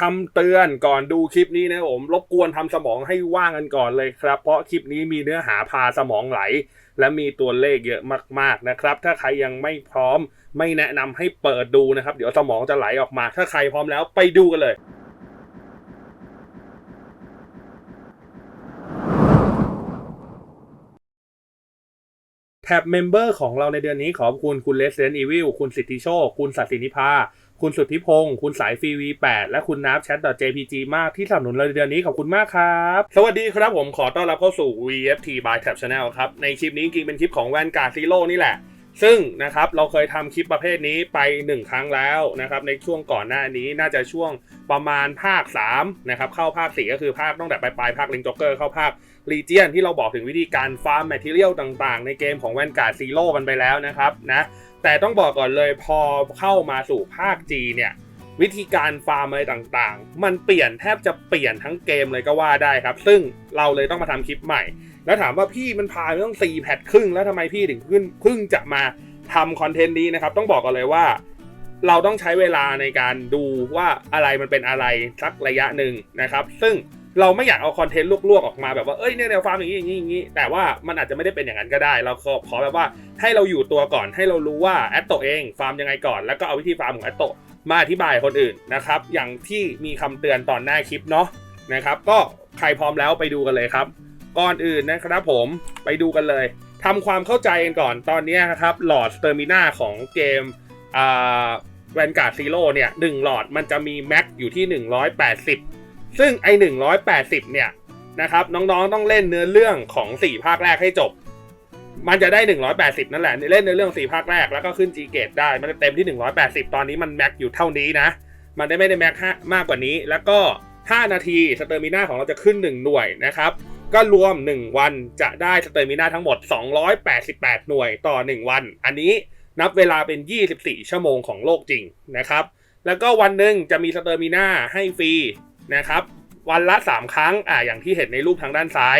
คำเตือนก่อนดูคลิปนี้นะครับผมรบกวนทำสมองให้ว่างกันก่อนเลยครับ เพราะคลิปนี้มีเนื้อหาพาสมองไหล และมีตัวเลขเยอะมากๆนะครับ ถ้าใครยังไม่พร้อม ไม่แนะนำให้เปิดดูนะครับ เดี๋ยวสมองจะไหลออกมา ถ้าใครพร้อมแล้วไปดูกันเลยแท็บเมมเบอร์ของเราในเดือนนี้ขอบคุณคุณ Resident Evil คุณสิทธิโชค คุณสัตสินิพา คุณสุทธิพงศ์คุณสายฟรี V8 และคุณนับแชท .jpg มากที่สนับสนุนเราในเดือนนี้ขอบคุณมากครับ สวัสดีครับผมขอต้อนรับเข้าสู่ VFT by Tab Channel ครับ ในคลิปนี้จริงเป็นคลิปของแวนการ์ดซีโร่นี่แหละ ซึ่งนะครับเราเคยทำคลิปประเภทนี้ไป 1 ครั้งแล้วนะครับในช่วงก่อนหน้านี้น่าจะช่วงประมาณภาค3นะครับเข้าภาค 4 ก็คือภาคตั้งแต่ปลายๆภาคลิงจ็อกเกอร์เข้าภาคลีเจียนที่เราบอกถึงวิธีการฟาร์มแมทเทียลต่างๆ ในเกมของแวนการ์ดซีโร่กันไปแล้วนะครับนะ แต่ต้องบอกก่อนเลยพอเข้ามาสู่ภาค G เนี่ยวิธีการฟาร์มอะไรต่างๆ มันเปลี่ยนแทบจะเปลี่ยนทั้งเกมเลยก็ว่าได้ครับ ซึ่งเราเลยต้องมาทำคลิปใหม่ แล้วถามว่าพี่มันพาไปต้อง4แพทครึ่ง แล้วทำไมพี่ถึงเพิ่งเพิ่งจะมาทำคอนเทนต์นี้นะครับ ต้องบอกก่อนเลยว่า เราต้องใช้เวลาในการดูว่าอะไรมันเป็นอะไรสักระยะหนึ่งนะครับ ซึ่ง เราไม่อยากเอาคอนเทนต์ลวกๆออกมาแบบว่าเอ้ยเนี่ยแนวฟาร์มอย่างนี้อย่างนี้อย่างนี้แต่ว่ามันอาจจะไม่ได้เป็นอย่างนั้นก็ได้ เราขอขอแบบว่าให้เราอยู่ตัวก่อนให้เรารู้ว่าแอตโตเองฟาร์มยังไงก่อน แล้วก็เอาวิธีฟาร์มของแอตโตมาอธิบายคนอื่นนะครับ อย่างที่มีคำเตือนตอนหน้าคลิปเนาะนะครับ ก็ใครพร้อมแล้วไปดูกันเลยครับ ก่อนอื่นนะครับผมไปดูกันเลยทำความเข้าใจกันก่อนตอนนี้นะครับหลอดสเตอร์มินาของเกมอ่าแวนการ์ดซีโร่เนี่ยหนึ่งหลอดมันจะมีแม็กอยู่ที่ 180 ซึ่งไอ180เนี่ยนะครับน้องๆต้องเล่นเนื้อเรื่องของ4ภาคแรกให้จบ มันจะได้180นั่นแหละเล่นในเรื่อง4ภาคแรกแล้วก็ขึ้น G เกตได้มันจะเต็มที่180ตอนนี้มันแม็กอยู่เท่านี้นะ มันได้ไม่ได้แม็กมากกว่านี้ แล้วก็5นาทีสเตอร์มินาของเราจะขึ้น1หน่วยนะครับก็รวม 1 วันจะได้สเตอร์มินาทั้งหมด 288 หน่วยต่อ 1 วัน อันนี้นับเวลาเป็น 24 ชั่วโมงของโลกจริงนะครับ แล้วก็วันหนึ่งจะมีสเตอร์มินาให้ฟรี นะครับ วันละ 3 ครั้งอ่าอย่างที่เห็นในรูปทางด้านซ้าย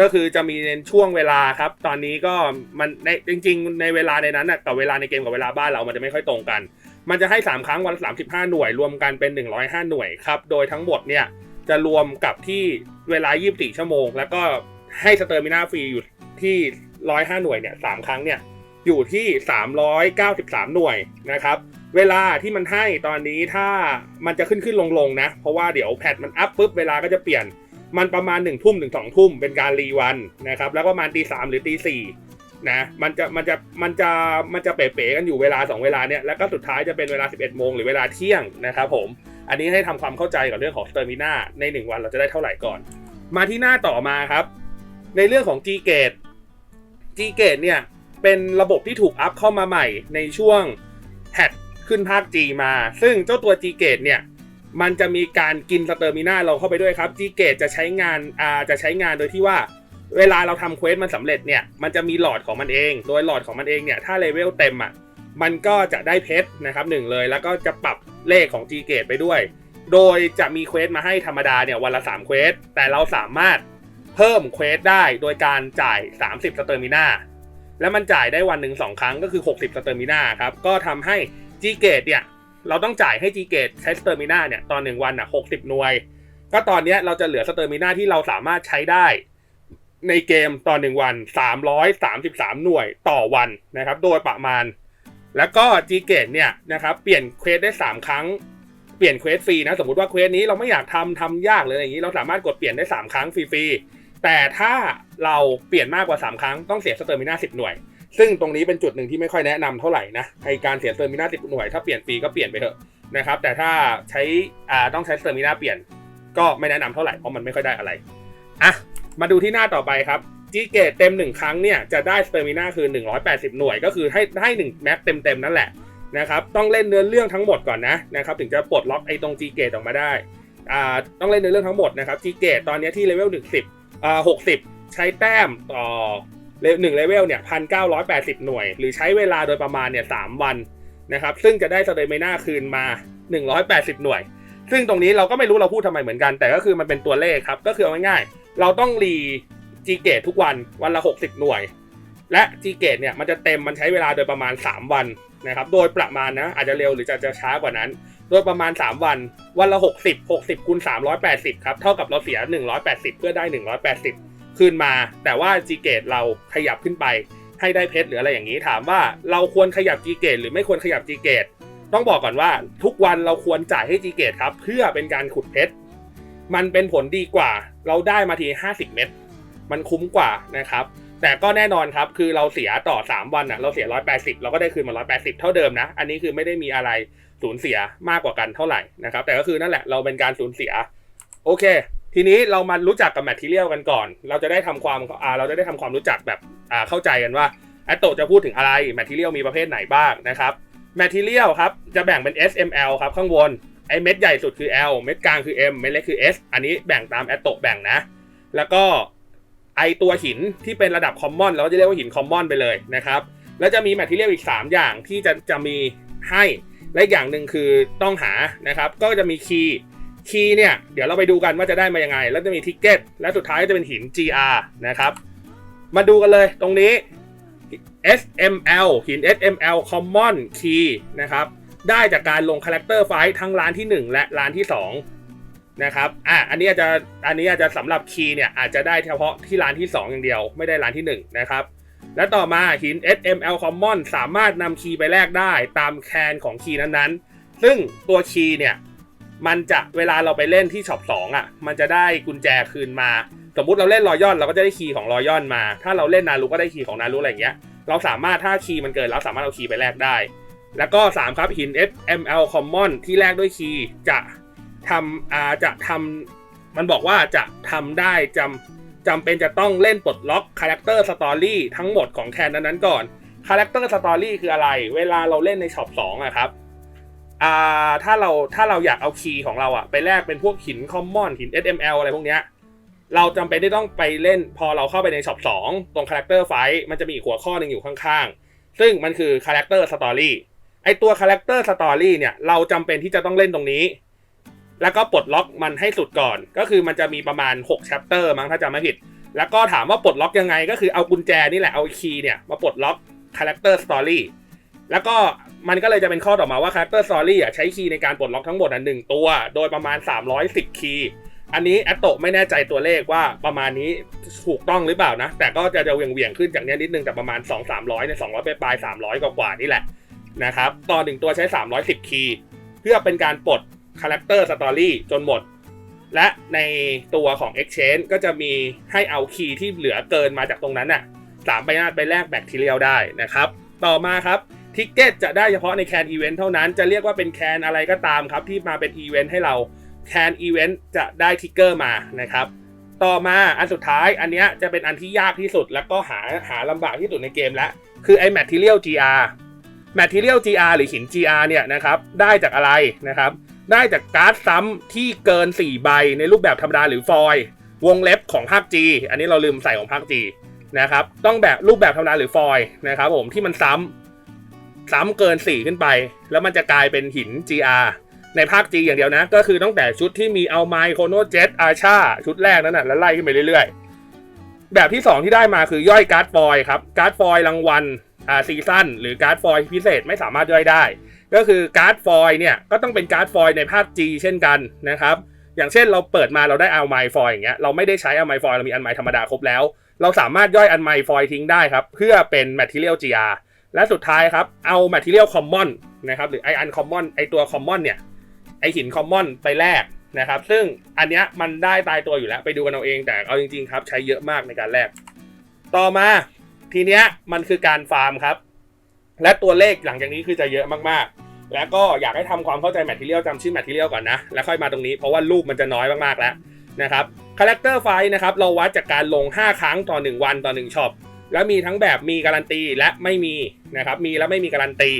ก็คือจะมีในช่วงเวลาครับ ตอนนี้ก็มันในจริง ๆ ในเวลาในนั้นนะกับเวลาในเกมกับเวลาบ้านเรามันจะไม่ค่อยตรงกัน มันจะให้ 3 ครั้งวันละ35 หน่วยรวมกันเป็น 105 หน่วยครับโดยทั้งหมดเนี่ยจะรวมกับที่เวลา 24 ชั่วโมง แล้วก็ให้สเตอร์มินาฟรีอยู่ที่ 105 หน่วยเนี่ย3ครั้งเนี่ย อยู่ที่ 393 หน่วยนะครับ เวลาที่มันให้ตอนนี้ถ้ามันจะขึ้นขึ้นลงลงนะ เพราะว่าเดี๋ยวแพทมันอัพปุ๊บเวลาก็จะเปลี่ยนมันประมาณ1นึ่ทุ่มถึงสองทุ่มเป็นการรีวันนะครับ แล้วก็ประมาณตีสามหรือตีสี่นะมันจะมันจะมันจะมันจะเป๋ๆกันอยู่เวลา 2 เวลาเนี่ยแล้วก็สุดท้ายจะเป็นเวลา 11โมงหรือเวลาเที่ยงนะครับผม อันนี้ให้ทำความเข้าใจกับเรื่องของสเตอร์มินาใน 1 วันเราจะได้เท่าไหร่ก่อน มาที่หน้าต่อมาครับ ในเรื่องของ G Gate G Gate เนี่ย เป็นระบบที่ถูกอัพเข้ามาใหม่ในช่วงแพทขึ้นภาค G มา ซึ่งเจ้าตัว G Gate เนี่ย มันจะมีการกินสเตอร์มินาเราเข้าไปด้วยครับจีเกตจะใช้งานอ่าจะใช้งานโดยที่ว่า เวลาเราทำเควสมันสำเร็จเนี่ย มันจะมีหลอดของมันเอง โดยหลอดของมันเองเนี่ย ถ้าเลเวลเต็มอะ มันก็จะได้เพชรนะครับหนึ่งเลย แล้วก็จะปรับเลขของจีเกตไปด้วย โดยจะมีเควสมาให้ธรรมดาเนี่ยวันละ3เควส แต่เราสามารถเพิ่มเควสได้โดยการจ่าย 30สเตอร์มินา แล้วมันจ่ายได้วันหนึ่งสองครั้งก็คือ 60สเตอร์มินาครับก็ทำให้จีเกตเนี่ยเราต้องจ่ายให้ G Gate ใช้สเตอร์มินาเนี่ยตอนหนึ่งวันอะ60หน่วย ก็ตอนนี้เราจะเหลือสเตอร์มินาที่เราสามารถใช้ได้ในเกมตอนหนึ่งวัน 333 หน่วยต่อวันนะครับ โดยประมาณ แล้วก็ G Gate เนี่ยนะครับเปลี่ยนเควสได้ 3 ครั้ง เปลี่ยนเควสฟรีนะ สมมติว่าเควสนี้เราไม่อยากทำทำยากเลยอย่างนี้ เราสามารถกดเปลี่ยนได้ 3 ครั้งฟรีๆ แต่ถ้าเราเปลี่ยนมากกว่า 3 ครั้งต้องเสียสเตอร์มิน่า10หน่วย ซึ่งตรงนี้เป็นจุดหนึ่งที่ไม่ค่อยแนะนำเท่าไหร่นะไอการเสียสเตอร์มิน่าติหน่วยถ้าเปลี่ยนฟรีก็เปลี่ยนไปเถอะนะครับแต่ถ้าใช้อ่าต้องใช้สเตอร์มิน่าเปลี่ยนก็ไม่แนะนำเท่าไหร่เพราะมันไม่ค่อยได้อะไรอะมาดูที่หน้าต่อไปครับจีเกตเต็ม 1 ครั้งเนี่ยจะได้สเตอร์มิน่าคือ 180 หน่วย ก็คือให้ให้1แม็กเต็มๆนั่นแหละนะครับต้องเล่นเนื้อเรื่องทั้งหมดก่อนนะนะครับถึงจะปลดล็อกไอ้ตรงจีเกตออกมาได้อ่าต้องเล่นเนื้อเรื่องทั้งหมดนะครับจีเกตตอนนี้ที่เลเวล10 อ่า60ใช้แต้มต่อหนึ่งเลเวลเนี่ยพันเก้าร้อยแปดสิบหน่วย หรือใช้เวลาโดยประมาณเนี่ยสามวันนะครับซึ่งจะได้สเตมิน่าคืนมา 180 หน่วย ซึ่งตรงนี้เราก็ไม่รู้เราพูดทำไมเหมือนกัน แต่ก็คือมันเป็นตัวเลขครับ ก็คือเอาง่ายๆ เราต้องรีจีเกตทุกวันวันละ 60 หน่วย และจีเกตเนี่ยมันจะเต็มมันใช้เวลาโดยประมาณ 3 วันนะครับ โดยประมาณนะอาจจะเร็วหรือจะจะช้ากว่านั้น โดยประมาณ 3 วัน วันละ 60 60คูณ380 ครับ เท่ากับเราเสีย 180 เพื่อได้ 180 คืนมา แต่ว่า G เกตเราขยับขึ้นไป ให้ได้เพชรหรืออะไรอย่างนี้ถามว่าเราควรขยับ G เกตหรือไม่ควรขยับ G เกตต้องบอกก่อนว่าทุกวันเราควรจ่ายให้ G เกตครับ เพื่อเป็นการขุดเพชรมันเป็นผลดีกว่า เราได้มาที 50 เม็ดมันคุ้มกว่านะครับแต่ก็แน่นอนครับ คือเราเสียต่อ 3 วันอะ เราเสีย 180 เราก็ได้คืนมา 180 เท่าเดิมนะ อันนี้คือไม่ได้มีอะไร สูญเสียมากกว่ากันเท่าไหร่นะครับ แต่ก็คือนั่นแหละเราเป็นการสูญเสีย โอเค ทีนี้เรามารู้จักกับแมทเทียลกันก่อน เราจะได้ทำความอ่าเราจะได้ทำความรู้จักแบบอ่าเข้าใจกันว่าแอตโตจะพูดถึงอะไรแมทเทียลมีประเภทไหนบ้างนะครับแมทเทียลครับจะแบ่งเป็น S M L ครับข้างบนไอเม็ดใหญ่สุดคือ L เม็ดกลางคือ M เม็ดเล็กคือ S อันนี้แบ่งตามแอตโตแบ่งนะ แล้วก็ไอตัวหินที่เป็นระดับคอมมอนเราจะเรียกว่าหินคอมมอนไปเลยนะครับแล้วจะมีแมทเทียลอีก 3 อย่างที่จะจะมีให้ และอีกอย่างหนึ่งคือต้องหานะครับ ก็จะมีคีย์คีย์เนี่ยเดี๋ยวเราไปดูกันว่าจะได้มายังไง แล้วจะมีทิกเก็ตและสุดท้ายจะเป็นหิน GR นะครับ มาดูกันเลยตรงนี้ SML หิน SML Common Key นะครับ ได้จากการลงคาแรคเตอร์ไฟทั้งร้านที่ 1 และร้านที่ 2 นะครับ อะ อันนี้อาจจะ อันนี้อาจจะสำหรับคีย์เนี่ยอาจจะได้เฉพาะที่ร้านที่ 2 อย่างเดียว ไม่ได้ร้านที่ 1 นะครับ และต่อมาหิน SML Common สามารถนำคีย์ไปแลกได้ตามแคนของคีย์นั้นๆ ซึ่งตัวคีย์เนี่ยมันจะเวลาเราไปเล่นที่ช็อป2อะ มันจะได้กุญแจคืนมา สมมุติเราเล่นรอยอนเราก็จะได้คีย์ของรอยอนมา ถ้าเราเล่นนารูก็ได้คีย์ของนารูอะไรอย่างเงี้ย เราสามารถถ้าคีย์มันเกินเราสามารถเอาคีย์ไปแลกได้ แล้วก็ 3 ครับหิน SML Common ที่แลกด้วยคีย์จะทำอาจะทำมันบอกว่าจะทำได้จำ จำเป็นจะต้องเล่นปลดล็อกคาแรคเตอร์สตอรี่ทั้งหมดของแคนนั้นๆก่อนคาแรคเตอร์สตอรี่คืออะไร เวลาเราเล่นในช็อป2อะครับอ่าถ้าเราถ้าเราอยากเอาคีย์ของเราอะไปแลกเป็นพวกหินคอมมอนหิน SML อะไรพวกเนี้ยเราจำเป็นที่ต้องไปเล่นพอเราเข้าไปในช็อป2ตรงคาแรคเตอร์ไฟมันจะมีอีกหัวข้อหนึ่งอยู่ข้างๆ ซึ่งมันคือคาแรคเตอร์สตอรี่ไอตัวคาแรคเตอร์สตอรี่เนี่ยเราจำเป็นที่จะต้องเล่นตรงนี้ แล้วก็ปลดล็อกมันให้สุดก่อน ก็คือมันจะมีประมาณ6 chapter มั้งถ้าจำไม่ผิด แล้วก็ถามว่าปลดล็อกยังไง ก็คือเอากุญแจนี่แหละเอาคีย์เนี่ยมาปลดล็อกคาแรคเตอร์สตอรี่แล้วก็มันก็เลยจะเป็นข้อต่อมาว่าคาแรคเตอร์สตอรี่อะใช้คีย์ในการปลดล็อกทั้งหมดอะหนึ่งตัว โดยประมาณ 310 คีย์อันนี้แอตโตไม่แน่ใจตัวเลขว่าประมาณนี้ถูกต้องหรือเปล่านะ แต่ก็จะจะเวียงเวียงๆขึ้นจากนี้นิดนึงแต่ประมาณ 2 300ใน200ไปปลาย300 กว่านี่แหละนะครับต่อหนึ่งตัวใช้ 310 คีย์เพื่อเป็นการปลด คาแรคเตอร์สตอรี่จนหมด และในตัวของ Exchange ก็จะมีให้เอาคีย์ที่เหลือเกินมาจากตรงนั้นน่ะสามใบหน้าไปแลกแบคทีเรียลได้นะครับ ต่อมาครับทิกเก็ตจะได้เฉพาะในแคนอีเวนต์เท่านั้น จะเรียกว่าเป็นแคนอะไรก็ตามครับ ที่มาเป็นอีเวนต์ให้เราแคนอีเวนต์จะได้ทิกเกอร์มานะครับ ต่อมาอันสุดท้ายอันนี้จะเป็นอันที่ยากที่สุดแล้วก็หาหาลำบากที่สุดในเกมแล้ว คือไอ้ Material GR Material GR หรือหิน GR เนี่ยนะครับ ได้จากอะไรนะครับ ได้จากการ์ดซ้ำที่เกิน 4 ใบในรูปแบบธรรมดาหรือฟอยล์วงเล็บของภาค G อันนี้เราลืมใส่ของภาค G นะครับต้องแบบรูปแบบธรรมดาหรือฟอยล์นะครับผมที่มันซ้ำซ้ำเกิน 4 ขึ้นไป แล้วมันจะกลายเป็นหิน GR ในภาค G อย่างเดียวนะ ก็คือตั้งแต่ชุดที่มีเอาไมโครโนเจ็ตอาชาชุดแรกนั้นนะแล้วไล่ขึ้นไปเรื่อยๆ แบบที่ 2 ที่ได้มาคือย่อยการ์ดฟอยล์ครับการ์ดฟอยล์รางวัลอ่าซีซั่นหรือการ์ดฟอยล์พิเศษไม่สามารถย่อยได้ ก็คือการ์ดฟอยล์เนี่ยก็ต้องเป็นการ์ดฟอยล์ในภาค G เช่นกันนะครับ อย่างเช่นเราเปิดมาเราได้เอาไมฟอยล์อย่างเงี้ยเราไม่ได้ใช้เอาไมฟอยล์เรามีอันไมธรรมดาครบแล้ว เราสามารถย่อยอันไมฟอยทิ้งได้ครับ เพื่อเป็น Material GR และสุดท้ายครับเอา Material Common นะครับหรือไออัน Common ไอตัว Common เนี่ยไอหิน Common ไปแลกนะครับ ซึ่งอันเนี้ยมันได้ตายตัวอยู่แล้วไปดูกันเอาเองแต่เอาจริงๆครับใช้เยอะมากในการแลกต่อมาทีเนี้ยมันคือการฟาร์มครับ และตัวเลขหลังจากนี้คือจะเยอะมากๆ แล้วก็อยากให้ทำความเข้าใจแมทเทียลจำชื่อแมทเทียลก่อนนะ แล้วค่อยมาตรงนี้เพราะว่ารูปมันจะน้อยมากๆแล้วนะครับคาแรคเตอร์ไฟนะครับเราวัดจากการลง 5 ครั้งต่อ 1 วันต่อ 1ช็อปแล้วมีทั้งแบบมีการันตีและไม่มีนะครับมีและไม่มีการันตี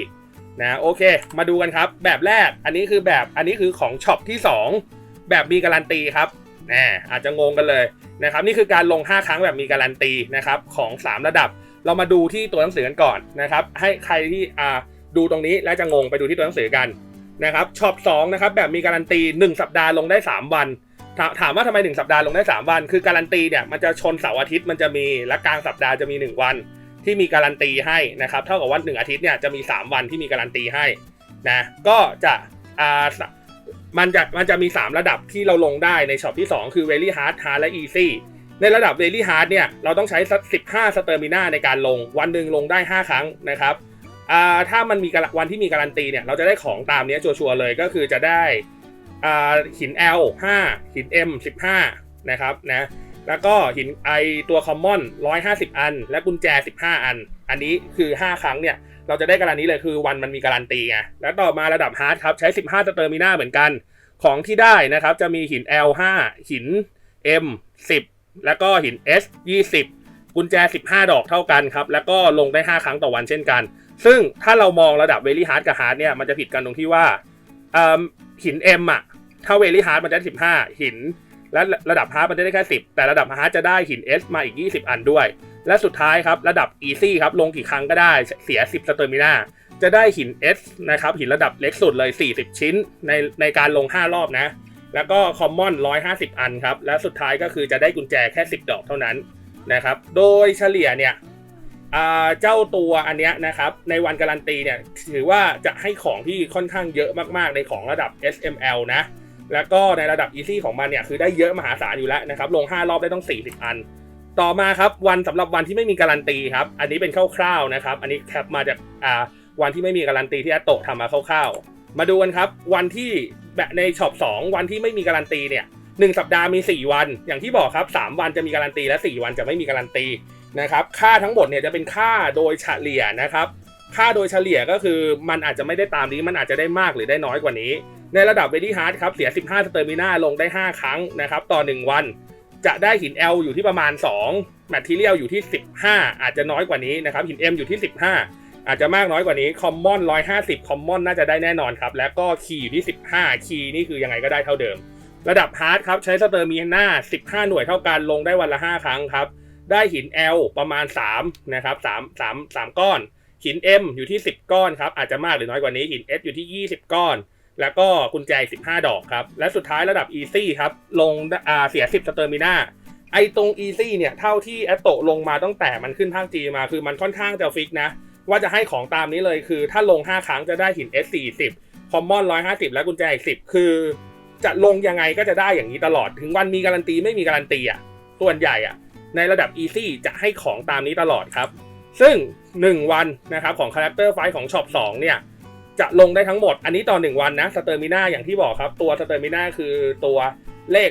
นะโอเค มาดูกันครับ แบบแรกอันนี้คือแบบอันนี้คือของช็อปที่ 2 แบบมีการันตีครับแหมอาจจะงงกันเลยนะครับนี่คือการลง 5 ครั้งแบบมีการันตีนะครับของ 3 ระดับ เรามาดูที่ตัวหนังสือกันก่อนนะครับให้ใครที่อ่า ดูตรงนี้แล้วจะงงไปดูที่ตัวหนังสือกันนะครับช็อป2นะครับแบบมีการันตี 1 สัปดาห์ลงได้ 3 วันถาถามว่าทำไม 1 สัปดาห์ลงได้ 3 วัน คือการันตีเนี่ยมันจะชนเสาร์อาทิตย์มันจะมีและกลางสัปดาห์จะมี 1 วัน ที่มีการันตีให้นะครับเท่ากับว่า1อาทิตย์เนี่ยจะมี 3 วันที่มีการันตีให้นะก็จะอ่ามันจะมันจะมี 3 ระดับที่เราลงได้ในช็อปที่ 2 คือ very hard hard และ easy ในระดับ very hard เนี่ยเราต้องใช้สัก15สเตอร์มินาในการลงวันหนึ่งลงได้ 5 ครั้งนะครับ อ่าถ้ามันมีวันที่มีการันตีเนี่ยเราจะได้ของตามนี้ชัวร์เลยก็คือจะได้อ่าหิน L 5หิน M 15นะครับนะแล้วก็หินไอตัวคอมมอน150 อัน และกุญแจ 15 อัน อันนี้คือ 5 ครั้งเนี่ยเราจะได้การันนี้เลยคือวันมันมีการันตีไงแล้วต่อมาระดับฮาร์ดครับใช้ 15สเตอร์มินาเหมือนกันของที่ได้นะครับจะมีหิน L 5 หิน M 10 แล้วก็หิน S 20 กุญแจ 15 ดอกเท่ากันครับ แล้วก็ลงได้ 5 ครั้งต่อวันเช่นกัน ซึ่งถ้าเรามองระดับเวลี่ฮาร์ดกับฮาร์ดเนี่ยมันจะผิดกันตรงที่ว่าหิน M อะถ้าเวลี่ฮาร์ดมันจะได้15 หิน และระดับฮาร์ดมันจะได้แค่ 10 แต่ระดับฮาร์ดจะได้หิน S มาอีก 20 อันด้วย และสุดท้ายครับระดับ Easy ครับลงกี่ครั้งก็ได้เสีย 10 สเตอร์มินาจะได้หิน S นะครับหินระดับเล็กสุดเลย 40 ชิ้นในในการลง 5 รอบนะ แล้วก็ Common 150 อันครับ และสุดท้ายก็คือจะได้กุญแจแค่ 10 ดอกเท่านั้นนะครับ โดยเฉลี่ยเนี่ย เจ้าตัวอันเนี้ยนะครับ ในวันการันตีเนี่ยถือว่าจะให้ของที่ค่อนข้างเยอะมากๆในของระดับ SML นะ แล้วก็ในระดับ Easy ของมันเนี่ยคือได้เยอะมหาศาลอยู่แล้วนะครับ ลง 5 รอบได้ต้อง 40 อัน ต่อมาครับวันสำหรับวันที่ไม่มีการันตีครับ อันนี้เป็นคร่าวๆนะครับ อันนี้แคปมาจากาวันที่ไม่มีการันตีที่แอตโตทำมาคร่าวๆ มาดูกันครับ วันที่แบบในช็อป2วันที่ไม่มีการันตีเนี่ยหนึ่งสัปดาห์มี 4 วัน อย่างที่บอกครับ 3 วันจะมีการันตีและ 4 วันจะไม่มีการันตี นะครับค่าทั้งหมดเนี่ยจะเป็นค่าโดยเฉลี่ยนะครับ ค่าโดยเฉลี่ยก็คือมันอาจจะไม่ได้ตามนี้มันอาจจะได้มากหรือได้น้อยกว่านี้ ในระดับเวดี้ฮาร์ดครับเสีย 15 สเตอร์มินาลงได้ 5 ครั้งนะครับต่อ 1 วัน จะได้หิน L อยู่ที่ประมาณ 2 แมทเทียลอยู่ที่ 15 อาจจะน้อยกว่านี้นะครับหิน M อยู่ที่ 15 อาจจะมากน้อยกว่านี้คอมมอน150คอมมอนน่าจะได้แน่นอนครับแล้วก็คีย์อยู่ที่ 15 คีย์นี่คือยังไงก็ได้เท่าเดิม ระดับฮาร์ดครับใช้สเตอร์มินา15 หน่วยเท่ากันลงได้วันละ 5 ครั้งครับ ได้หิน L ประมาณ3นะครับ3 3 3 ก้อน หิน M อยู่ที่ 10 ก้อนครับ อาจจะมากหรือน้อยกว่านี้หิน S อยู่ที่ 20 ก้อน แล้วก็กุญแจอีก15 ดอกครับ และสุดท้ายระดับ Easy ครับ ลงอ่าเสีย 10 สเตอร์มินาไอตรง Easy เนี่ยเท่าที่แอตโตลงมาตั้งแต่มันขึ้นภาค G มาคือมันค่อนข้างจะฟิกนะ ว่าจะให้ของตามนี้เลยคือ ถ้าลง 5 ครั้งจะได้หิน S 40 Common 150 และกุญแจอีก10 คือ จะลงยังไงก็จะได้อย่างนี้ตลอดถึงวันมีการันตีไม่มีการันตีอะส่วนใหญ่อะ ในระดับ Easy จะให้ของตามนี้ตลอดครับ ซึ่ง 1 วันนะครับของ Character Fight ของช็อป2เนี่ยจะลงได้ทั้งหมด อันนี้ต่อ 1 วันนะสเตอร์มิน่าอย่างที่บอกครับ ตัวสเตอร์มิน่าคือตัวเลข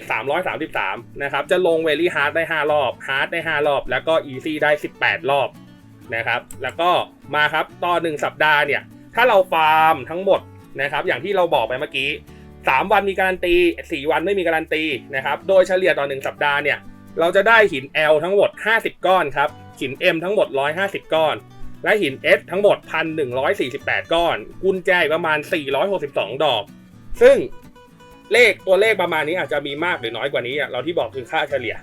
333 นะครับ จะลงเวลี่ฮาร์ดได้ 5 รอบฮาร์ดได้ 5 รอบ แล้วก็อีซี่ได้ 18 รอบนะครับ แล้วก็มาครับต่อ 1 สัปดาห์เนี่ย ถ้าเราฟาร์มทั้งหมดนะครับ อย่างที่เราบอกไปเมื่อกี้ 3 วันมีการันตี 4 วันไม่มีการันตีนะครับ โดยเฉลี่ยต่อ 1 สัปดาห์เนี่ย เราจะได้หิน L ทั้งหมด 50 ก้อนครับ หิน M ทั้งหมด 150 ก้อน และหิน S ทั้งหมด 1,148 ก้อน กุญแจประมาณ 462 ดอก ซึ่งเลขตัวเลขประมาณนี้อาจจะมีมากหรือน้อยกว่านี้เราที่บอกคือค่าเฉลี่ย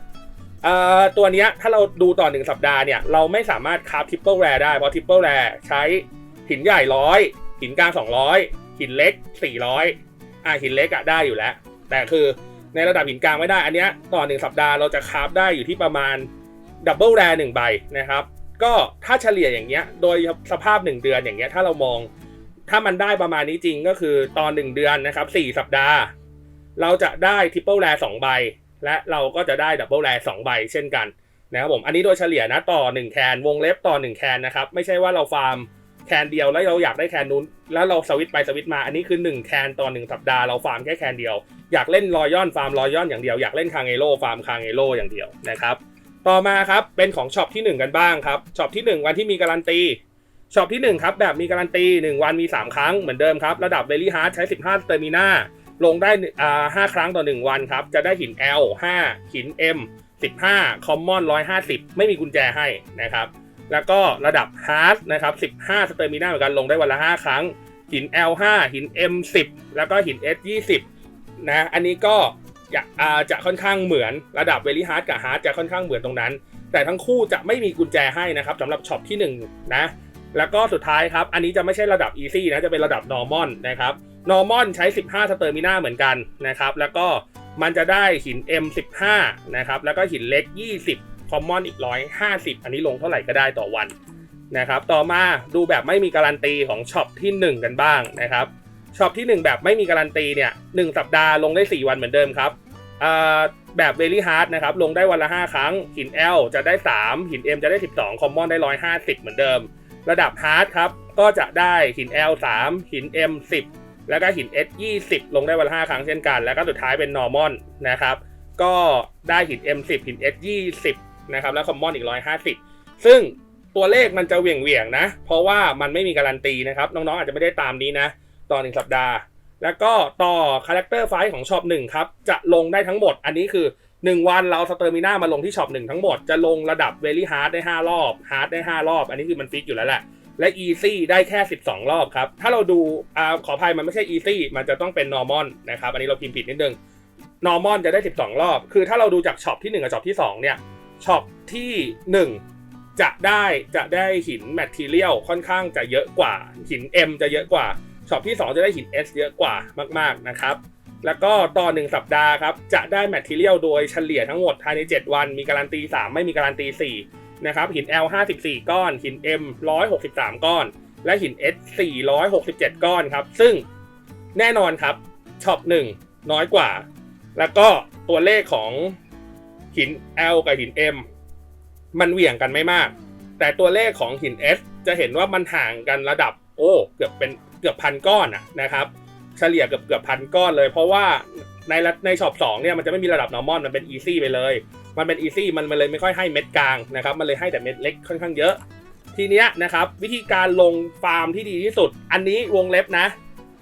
ตัวเนี้ยถ้าเราดูต่อหนึ่งสัปดาห์เนี่ยเราไม่สามารถคราฟทิปเปิลแรได้ เพราะทิปเปิลแรใช้หินใหญ่ร้อยหินกลาง 200 หินเล็ก 400อะหินเล็กอะได้อยู่แล้ว แต่คือ ในระดับหินกลางไม่ได้ อันเนี้ยต่อหนึ่งสัปดาห์เราจะคราฟได้อยู่ที่ประมาณดับเบิลแรหนึ่งใบนะครับ ก็ถ้าเฉลี่ยอย่างเงี้ยโดยสภาพ 1 เดือนอย่างเงี้ยถ้าเรามอง ถ้ามันได้ประมาณนี้จริงก็คือตอน 1 เดือนนะครับ4สัปดาห์ เราจะได้ทริปเปิลแรสองใบ และเราก็จะได้ดับเบิลแรสองใบเช่นกันนะครับผมอันนี้โดยเฉลี่ยนะต่อ 1 แคนวงเล็บต่อ 1 แคนนะครับไม่ใช่ว่าเราฟาร์ม แคนเดียวแล้วเราอยากได้แคนนู้นแล้วเราสวิตไปสวิตมาอันนี้คือ 1 แคนต่อ1สัปดาห์เราฟาร์มแค่แคนเดียว อยากเล่นรอยย่อนฟาร์มรอยย่อนอย่างเดียวอยากเล่นคางเอโร่ฟาร์มคางเอโร่อย่างเดียวนะครับต่อมาครับเป็นของช็อปที่ 1 กันบ้างครับช็อปที่ 1 วันที่มีการันตีช็อปที่1ครับแบบมีการันตี 1 วันมี 3 ครั้งเหมือนเดิมครับระดับเ e ลี่ฮาร์ดใช้ 15เตอร์มินาลงได้อ่า5ครั้งต่อ 1 วันครับจะได้หิน L 5หิน M 15 Common 150 ไม่มีกุญแจให้นะครับ แล้วก็ระดับ Hard นะครับ 15 สเตอร์มิน่าเหมือนกันลงได้วันละ 5 ครั้ง หิน L 5 หิน M 10 แล้วก็หิน S 20 นะ อันนี้ก็จะค่อนข้างเหมือนระดับเวลี่ฮาร์ดกับฮาร์ดจะค่อนข้างเหมือนตรงนั้น แต่ทั้งคู่จะไม่มีกุญแจให้นะครับสำหรับช็อปที่ 1 นะ แล้วก็สุดท้ายครับ อันนี้จะไม่ใช่ระดับ Easy นะ จะเป็นระดับ Normal นะครับ Normal ใช้ 15 สเตอร์มิน่าเหมือนกันนะครับ แล้วก็มันจะได้หิน M 15 นะครับ แล้วก็หินเล็ก 20 Common อีก150อันนี้ลงเท่าไหร่ก็ได้ต่อวันนะครับ ต่อมาดูแบบไม่มีการันตีของช็อปที่ 1 กันบ้างนะครับช็อปที่ 1 แบบไม่มีการันตีเนี่ยหสัปดาห์ลงได้ 4 วันเหมือนเดิมครับแบบเวลี่ฮาร์ดนะครับลงได้วันละ 5 ครั้ง หิน L จะได้ 3 หิน M จะได้ 12 คอมมอนได้ 150 เหมือนเดิม ระดับฮาร์ดครับก็จะได้หิน L 3 หิน M 10 แล้วก็หิน S 20 ลงได้วันละ5ครั้งเช่นกัน แล้วก็สุดท้ายเป็น normal นะครับก็ได้หิน M 10หิน S 20 นะครับแล้วคอมมอนอีก150ซึ่งตัวเลขมันจะเหวี่ยงเวียงๆนะ เพราะว่ามันไม่มีการันตีนะครับน้องๆอาจจะไม่ได้ตามนี้นะต่อหนึ่งสัปดาห์ แล้วก็ต่อคาแรคเตอร์ไฟของช็อปหนึ่งครับจะลงได้ทั้งหมด อันนี้คือ 1 วันเราสเตอร์มิน่ามาลงที่ช็อปหนึ่งทั้งหมดจะลงระดับเวลี่ฮาร์ดได้ 5 รอบฮาร์ดได้ 5 รอบ อันนี้คือมันฟิกอยู่แล้วแหละและ Easy ได้แค่ 12 รอบครับ ถ้าเราดูอ่าขออภัยมันไม่ใช่ Easy มันจะต้องเป็น Normal นนะครับอันนี้เราพิมพ์ผิดนิดนึง Normal จะได้ 12 รอบ คือถ้าเราดูจากช็อปที่ 1 กับช็อปที่ 2 เนี่ย ช็อปที่ 1 จะได้จะได้หินแมทเทียลค่อนข้างจะเยอะกว่า หิน M จะเยอะกว่าช็อปที่ 2 จะได้หิน S เยอะกว่ามากๆนะครับ แล้วก็ต่อ 1 สัปดาห์ครับ จะได้แมทเทียลโดยเฉลี่ยทั้งหมดภายใน 7 วัน มีการันตี 3 ไม่มีการันตี 4 นะครับ หิน L 54 ก้อน หิน M 163 ก้อน และหิน S 467 ก้อนครับ ซึ่งแน่นอนครับช็อป1น้อยกว่า แล้วก็ตัวเลขของ หิน L กับหิน M มันเหวี่ยงกันไม่มาก แต่ตัวเลขของหิน S จะเห็นว่ามันห่างกันระดับโอ้เกือบเป็นเกือบพันก้อนอะนะครับ เฉลี่ยเกือบเกือบพันก้อนเลย เพราะว่าในในช็อปสองเนี่ยมันจะไม่มีระดับ normal มันเป็น easy ไปเลย มันเป็น easy มันมันเลยไม่ค่อยให้เม็ดกลางนะครับ มันเลยให้แต่เม็ดเล็กค่อนข้างเยอะ ทีเนี้ยนะครับ วิธีการลงฟาร์มที่ดีที่สุด อันนี้วงเล็บนะ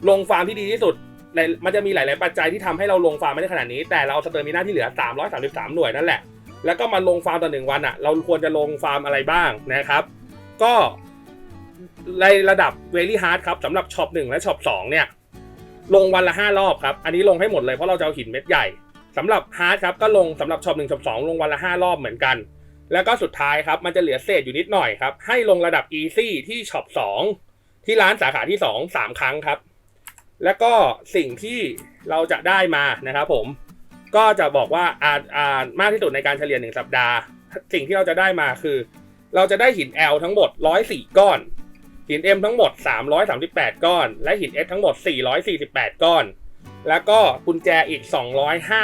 ลงฟาร์มที่ดีที่สุด ในมันจะมีหลาย ๆ ปัจจัยที่ทำให้เราลงฟาร์มไม่ได้ขนาดนี้ แต่เราสเตอร์มิน่าที่เหลือ 333 หน่วยนั่นแหละ แล้วก็มาลงฟาร์มต่อหนึ่งวันอะ่ะ เราควรจะลงฟาร์มอะไรบ้างนะครับ ก็ในระดับเวลี่ฮาร์ดครับสำหรับช็อปหนึ่งและช็อปสองเนี่ย ลงวันละ 5 รอบครับ อันนี้ลงให้หมดเลยเพราะเราจะเอาหินเม็ดใหญ่สำหรับฮาร์ดครับก็ลงสำหรับช็อปหนึ่งช็อปสองลงวันละ 5 รอบเหมือนกัน แล้วก็สุดท้ายครับมันจะเหลือเศษอยู่นิดหน่อยครับให้ลงระดับ Easy ที่ช็อป2ที่ร้านสาขาที่2 3ครั้งครับ แล้วก็สิ่งที่เราจะได้มานะครับผมก็จะบอกว่าอานอ่ามากที่สุดในการเฉลี่ย1สัปดาห์ สิ่งที่เราจะได้มาคือ เราจะได้หิน L ทั้งหมด 104 ก้อน หิน M ทั้งหมด 338 ก้อน และหิน S ทั้งหมด 448 ก้อน แล้วก็กุญแจอีก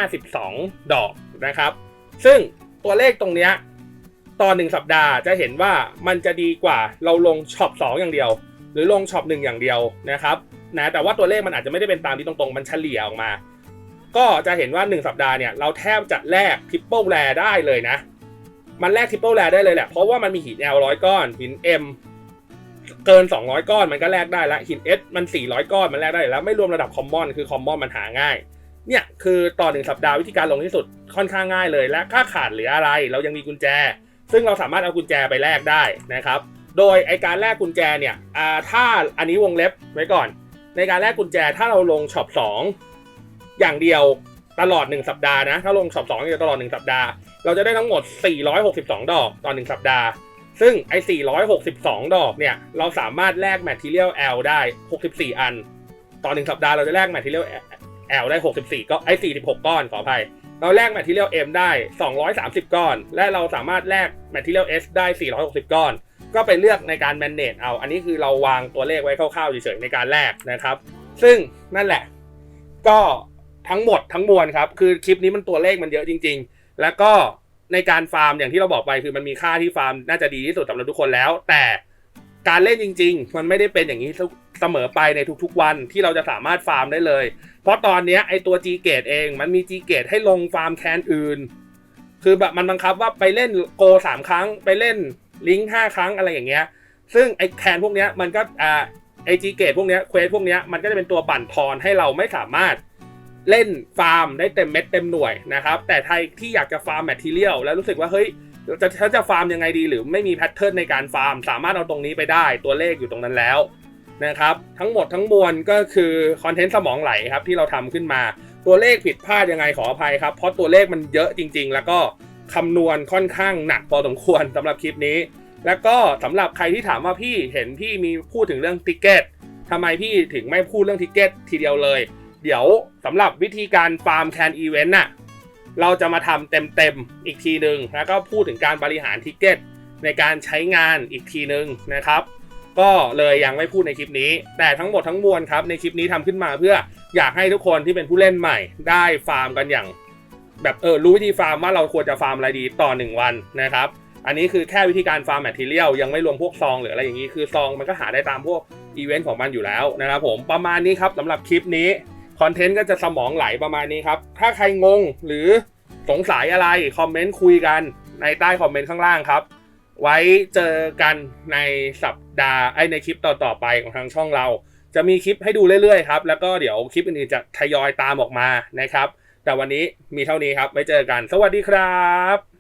252 ดอกนะครับ ซึ่งตัวเลขตรงเนี้ยต่อหนึ่งสัปดาห์จะเห็นว่ามันจะดีกว่าเราลงช็อป2อย่างเดียว หรือลงช็อป1อย่างเดียวนะครับ นะแต่ว่าตัวเลขมันอาจจะไม่ได้เป็นตามที่ตรงๆ มันเฉลี่ยออกมา ก็จะเห็นว่า 1 สัปดาห์เนี่ยเราแทบจะแลกทริปเปิลแรได้เลยนะ มันแลกทริปเปิลแรได้เลยแหละ เพราะว่ามันมีหิน L ร้อยก้อน หิน M เกิน 200 ก้อนมันก็แลกได้แล้วหิน S มัน 400 ก้อนมันแลกได้แล้วไม่รวมระดับคอมมอนคือคอมมอนมันหาง่ายเนี่ยคือต่อหนึ่งสัปดาห์วิธีการลงที่สุดค่อนข้างง่ายเลยและค่าขาดหลืออะไร เรายังมีกุญแจ ซึ่งเราสามารถเอากุญแจไปแลกได้นะครับ โดยไอการแลกกุญแจเนี่ยถ้าอันนี้วงเล็บไว้ก่อน ในการแลกกุญแจถ้าเราลงช็อป2อย่างเดียวตลอด 1 สัปดาห์นะ ถ้าลงช็อป2อย่างเดียวตลอด 1 สัปดาห์ เราจะได้ทั้งหมด 462 ดอกต่อ 1 สัปดาห์ ซึ่งไอ้ 462 ดอกเนี่ย เราสามารถแลก Material L ได้ 64 อัน ต่อ 1 สัปดาห์เราจะแลก Material L ได้ 64 ก็ไอ้46 ก้อนขออภัย เราแลก Material M ได้ 230 ก้อน และเราสามารถแลก Material S ได้ 460 ก้อน ก็ไปเลือกในการ manage เอา อันนี้คือเราวางตัวเลขไว้คร่าวๆเฉยๆในการแลกนะครับ ซึ่งนั่นแหละ ก็ทั้งหมดทั้งมวลครับ คือคลิปนี้มันตัวเลขมันเยอะจริง ๆ แล้วก็ในการฟาร์มอย่างที่เราบอกไปคือมันมีค่าที่ฟาร์มน่าจะดีที่สุดสำหรับทุกคนแล้ว แต่การเล่นจริง ๆ มันไม่ได้เป็นอย่างนี้เสมอไปในทุกๆวันที่เราจะสามารถฟาร์มได้เลย เพราะตอนนี้ไอตัว G เกตเอง มันมี G เกตให้ลงฟาร์มแคนอื่น คือแบบมันบังคับว่าไปเล่นโกสามครั้งไปเล่น ลิงก์ห้าครั้งอะไรอย่างเงี้ย ซึ่งไอ้แคนพวกเนี้ยมันก็อ่าไอจีเกตพวกเนี้ยเควสพวกเนี้ยมันก็จะเป็นตัวปั่นทอนให้เราไม่สามารถเล่นฟาร์มได้เต็มเม็ดเต็มหน่วยนะครับ แต่ใครที่อยากจะฟาร์มแมทเทียลแล้วรู้สึกว่าเฮ้ยจะฉันจะฟาร์มยังไงดี หรือไม่มีแพทเทิร์นในการฟาร์ม สามารถเอาตรงนี้ไปได้ตัวเลขอยู่ตรงนั้นแล้วนะครับทั้งหมดทั้งมวลก็คือคอนเทนต์สมองไหลครับที่เราทำขึ้นมา ตัวเลขผิดพลาดยังไงขออภัยครับ เพราะตัวเลขมันเยอะจริง ๆ แล้วก็ คำนวณค่อนข้างหนักพอสมควรสำหรับคลิปนี้ แล้วก็สำหรับใครที่ถามว่าพี่เห็นพี่มีพูดถึงเรื่องติเกตทำไมพี่ถึงไม่พูดเรื่องติเกตทีเดียวเลย เดี๋ยวสำหรับวิธีการฟาร์มแคนอีเวนต์น่ะเราจะมาทำเต็มๆอีกทีหนึ่งแล้วก็พูดถึงการบริหารทิกเกตในการใช้งานอีกทีหนึ่งนะครับ ก็เลยยังไม่พูดในคลิปนี้ แต่ทั้งหมดทั้งมวลครับในคลิปนี้ทำขึ้นมาเพื่ออยากให้ทุกคนที่เป็นผู้เล่นใหม่ ได้ฟาร์มกันอย่าง แบบเออรู้วิธีฟาร์มว่าเราควรจะฟาร์มอะไรดีต่อ 1 วันนะครับ อันนี้คือแค่วิธีการฟาร์มแมทเทียลยังไม่รวมพวกซองหรืออะไรอย่างนี้คือซองมันก็หาได้ตามพวกอีเวนต์ของมันอยู่แล้วนะครับผมประมาณนี้ครับสำหรับคลิปนี้คอนเทนต์ก็จะสมองไหลประมาณนี้ครับ ถ้าใครงงหรือสงสัยอะไร คอมเมนต์คุยกันในใต้คอมเมนต์ข้างล่างครับ ไว้เจอกันในสัปดาห์ไอในคลิปต่อๆไปของทางช่องเรา จะมีคลิปให้ดูเรื่อยๆครับ แล้วก็เดี๋ยวคลิปอื่นๆจะทยอยตามออกมานะครับ แต่วันนี้มีเท่านี้ครับไว้เจอกัน สวัสดีครับ